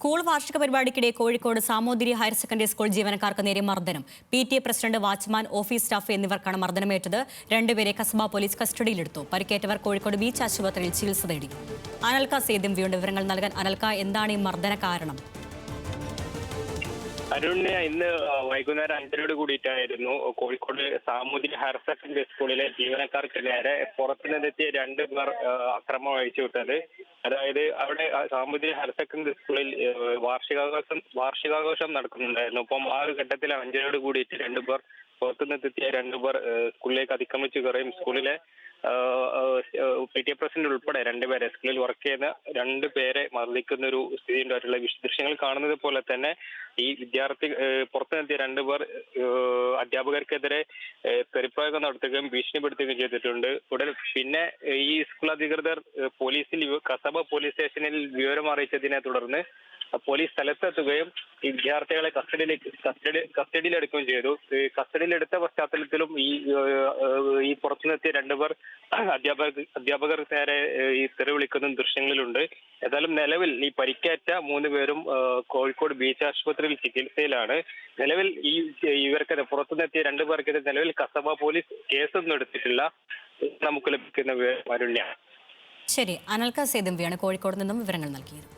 School വാർഷിക പരിപാടിക്കിടെ Kozhikode Samoothiri higher secondary school ജീവനക്കാർക്ക് നേരെ മർദ്ദനം. P T A president watchman office staff എന്നിവർക്കാണ് മർദ്ദനമേറ്റത്. രണ്ടുപേരെ കസബ പോലീസ് കസ്റ്റഡിയിലെടുത്തു. പരിക്കേറ്റവർ കോഴിക്കോട് ബീച്ച് ആശുപത്രിയിൽ ചികിത്സ തേടി. അനൽക്ക സേദ്യം വിവരങ്ങൾ നൽകാൻ അനൽക്ക എന്താണ് ഈ മർദ്ദന കാരണം? അരുണിനെ ഇന്ന് വൈകുന്നേരം അഞ്ചരയോട് കൂടിയിട്ടായിരുന്നു കോഴിക്കോട് സാമൂതിരി ഹയർ സെക്കൻഡറി സ്കൂളിലെ ജീവനക്കാർക്ക് നേരെ പുറത്തുനിന്നെത്തിയ രണ്ട് പേർ അക്രമം അഴിച്ചു വിട്ടത്. അതായത് അവിടെ സാമൂതിരി ഹയർ സെക്കൻഡറി സ്കൂളിൽ വാർഷികാഘോഷം വാർഷികാഘോഷം നടക്കുന്നുണ്ടായിരുന്നു. അപ്പം ആ ഒരു ഘട്ടത്തിൽ അഞ്ചരയോട് കൂടിയിട്ട് രണ്ട് പേർ പുറത്തുനിന്നെത്തിയ രണ്ട് പേർ ആ, സ്കൂളിലേക്ക് അതിക്രമിച്ചു കയറുകയും സ്കൂളിലെ പി ടി എ പ്രസിഡന്റ് ഉൾപ്പെടെ രണ്ടുപേരെ സ്കൂളിൽ വർക്ക് ചെയ്യുന്ന രണ്ടുപേരെ മർദ്ദിക്കുന്ന ഒരു സ്ഥിതി ഉണ്ടായിട്ടുള്ള ദൃശ്യങ്ങൾ കാണുന്നത് പോലെ തന്നെ ഈ വിദ്യാർത്ഥി പുറത്തു പുറത്തുനിന്നെത്തിയ രണ്ടുപേർ അധ്യാപകർക്കെതിരെ തെറിപ്രയോഗം നടത്തുകയും ഭീഷണിപ്പെടുത്തുകയും ചെയ്തിട്ടുണ്ട്. ഉടൻ പിന്നെ ഈ സ്കൂൾ അധികൃതർ പോലീസിൽ കസബ പോലീസ് സ്റ്റേഷനിൽ വിവരം അറിയിച്ചതിനെ തുടർന്ന് പോലീസ് സ്ഥലത്തെത്തുകയും ഈ വിദ്യാർത്ഥികളെ കസ്റ്റഡിയിലേക്ക് കസ്റ്റഡി കസ്റ്റഡിയിലെടുക്കുകയും ചെയ്തു. കസ്റ്റഡിയിലെടുത്ത പശ്ചാത്തലത്തിലും ഈ ഈ പുറത്തുനിന്നെത്തിയ രണ്ടുപേർ അധ്യാപക അധ്യാപകർ നേരെ ഈ തെറി വിളിക്കുന്ന ദൃശ്യങ്ങളിലുണ്ട്. ഏതായാലും നിലവിൽ ഈ പരിക്കേറ്റ മൂന്ന് പേരും കോഴിക്കോട് ബീച്ച് ആശുപത്രിയിൽ ചികിത്സയിലാണ്. നിലവിൽ ഈ ഇവർക്കെതിരെ പുറത്തുനിന്നെത്തിയ രണ്ടു പേർക്കെതിരെ നിലവിൽ കസബ പോലീസ് കേസൊന്നും എടുത്തിട്ടില്ല. നമുക്ക് ലഭിക്കുന്ന വരുണ്യ ശരി അനൽക സേദ്യം വിയാണ് കോഴിക്കോട് നിന്നും വിവരങ്ങൾ നൽകിയത്